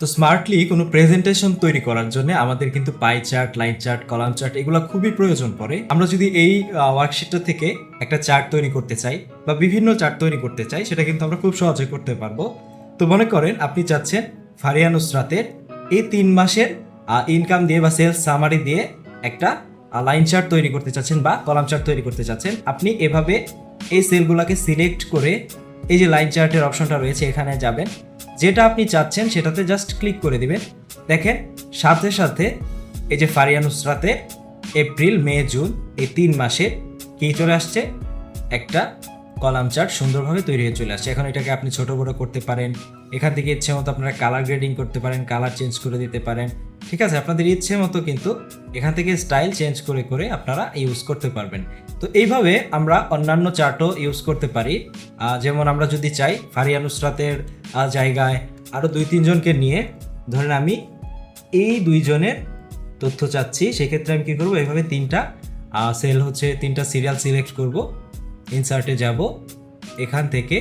তো স্মার্টলি কোনো প্রেজেন্টেশন তৈরি করার জন্য আমাদের কিন্তু pie chart line chart column chart এগুলো খুবই প্রয়োজন পড়ে। আমরা যদি এই ওয়ার্কশিটটা থেকে একটা চার্ট তৈরি করতে চাই বা বিভিন্ন চার্ট তৈরি করতে চাই, সেটা কিন্তু আমরা খুব সহজে করতে পারব। তো মনে করেন আপনি চাচ্ছেন ফারিয়া নুসরাতের এই তিন মাসের ইনকাম দিয়ে বা সেলস সামারি দিয়ে একটা লাইন চার্ট তৈরি করতে চাচ্ছেন বা কলাম চার্ট তৈরি করতে চাচ্ছেন। আপনি এভাবে এই সেলগুলোকে সিলেক্ট করে এই যে লাইন চার্টের অপশনটা রয়েছে, এখানে যাবেন। যেটা আপনি চাচ্ছেন সেটাতে জাস্ট ক্লিক করে দিবেন। দেখেন, সাথে সাথে এই যে ফারিয়া নুসরাতে এপ্রিল মে জুন এই তিন মাসে কী চলে আসছে? একটা কলাম চার্ট সুন্দরভাবে তৈরি হয়ে চলে আসছে। এখন এটাকে আপনি ছোট বড় করতে পারেন। এখান থেকে ইচ্ছে মতো আপনারা কালার গ্রেডিং করতে পারেন কালার চেঞ্জ করে দিতে পারেন। ঠিক আছে? আপনাদের ইচ্ছে মতো কিন্তু এখান থেকে স্টাইল চেঞ্জ করে করে আপনারা ইউজ করতে পারবেন। তো এইভাবে আমরা অন্যান্য চার্টও ইউজ করতে পারি। যেমন আমরা যদি চাই ফারিয়া নুসরাতের জায়গায় আরও দুই তিনজনকে নিয়ে ধরেন আমি এই দুইজনের তথ্য চাচ্ছি, সেক্ষেত্রে আমি কী করব? এইভাবে তিনটা সেল হচ্ছে, তিনটা সিরিয়াল সিলেক্ট করব। ইনসার্টে যাব, এখান থেকে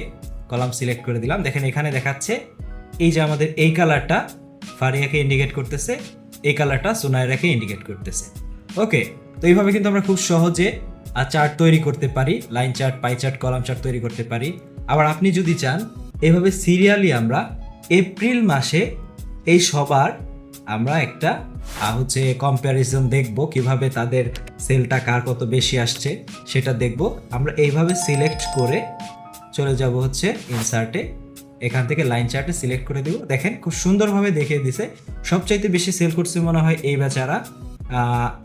কলাম সিলেক্ট করে দিলাম। দেখেন এখানে দেখাচ্ছে, এই যে আমাদের এই কালারটা ফারিয়াকে ইন্ডিকেট করতেছে, এই কালারটা সুনায়রাকে ইন্ডিকেট করতেছে। ওকে, তো এইভাবে কিন্তু আমরা খুব সহজে আর চার্ট তৈরি করতে পারি, line chart, pie chart, column chart তৈরি করতে পারি। আবার আপনি যদি চান, এভাবে সিরিয়ালি আমরা এপ্রিল মাসে এই সবার আমরা একটা হচ্ছে কম্প্যারিজন দেখব কীভাবে তাদের সেলটা কার কত বেশি আসছে, সেটা দেখব। আমরা এইভাবে সিলেক্ট করে চলে যাব হচ্ছে ইনসার্টে এখান থেকে লাইন চার্টে সিলেক্ট করে দেব। দেখেন খুব সুন্দরভাবে দেখিয়ে দিছে। সবচাইতে বেশি সেল করছে মনে হয় এই বেচারা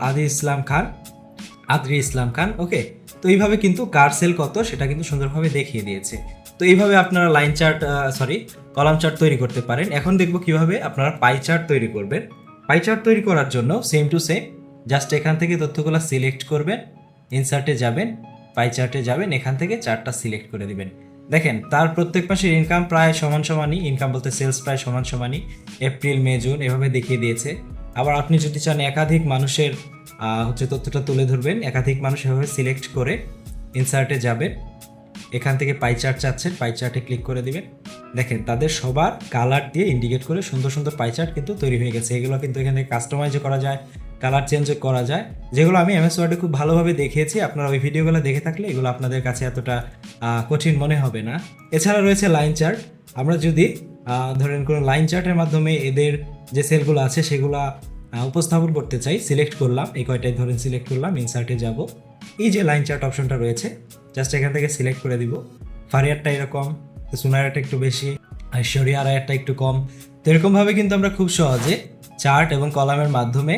আদি ইসলাম খান, আদরি ইসলাম খান ওকে তো এইভাবে কিন্তু কার সেল কত সেটা কিন্তু সুন্দরভাবে দেখিয়ে দিয়েছে। তো এইভাবে আপনারা line chart sorry column chart তৈরি করতে পারেন। এখন দেখব কীভাবে আপনারা পাই চার্ট তৈরি করবেন। পাই চার্ট তৈরি করার জন্য সেম টু সেম জাস্ট এখান থেকে তথ্যগুলো সিলেক্ট করবেন ইনসার্টে যাবেন পাই চার্টে যাবেন, এখান থেকে চার্টটা সিলেক্ট করে দিবেন। দেখেন, তার প্রত্যেক মাসের ইনকাম প্রায় সমান সমানই ইনকাম বলতে সেলস প্রায় সমান সমানই এপ্রিল মে জুন এভাবে দেখিয়ে দিয়েছে। আবার আপনি যদি চান একাধিক মানুষের হচ্ছে তথ্যটা তুলে ধরবেন, একাধিক মানুষ এভাবে সিলেক্ট করে ইনসার্টে যাবেন। এখান থেকে পাই চার্ট চাচ্ছেন পাই চার্টে ক্লিক করে দিবেন। দেখেন, তাদের সবার কালার দিয়ে ইন্ডিকেট করে সুন্দর সুন্দর পাই চার্ট কিন্তু তৈরি হয়ে গেছে। এগুলো কিন্তু এখানে কাস্টমাইজও করা যায় কালার চেঞ্জও করা যায়। যেগুলো আমি এমএস ওয়ার্ডে খুব ভালোভাবে দেখিয়েছি, আপনারা ওই ভিডিওগুলো দেখে থাকলে এগুলো আপনাদের কাছে এতটা কঠিন মনে হবে না। এছাড়া রয়েছে লাইন চার্ট আমরা যদি ধরেন কোনো লাইন চার্টের মাধ্যমে এদের যে সেলগুলো আছে, সেগুলো উপস্থাপন করতে চাই সিলেক্ট করলাম, এই কয়টাই ধরেন সিলেক্ট করলাম ইনসার্টে যাব। এই যে লাইন চার্ট অপশনটা রয়েছে জাস্ট এখান থেকে সিলেক্ট করে দিব। ফারিয়ারটা এরকম সুনারাটা একটু বেশি ঐশ্বরিয়া আরায়ারটা একটু কম। তো এরকমভাবে কিন্তু আমরা খুব সহজে চার্ট এবং কলামের মাধ্যমে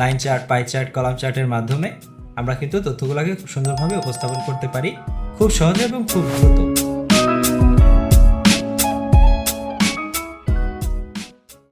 line chart pie chart column চার্টের মাধ্যমে আমরা কিন্তু তথ্যগুলোকে খুব সুন্দরভাবে উপস্থাপন করতে পারি। খুব সহজে এবং খুব দ্রুত।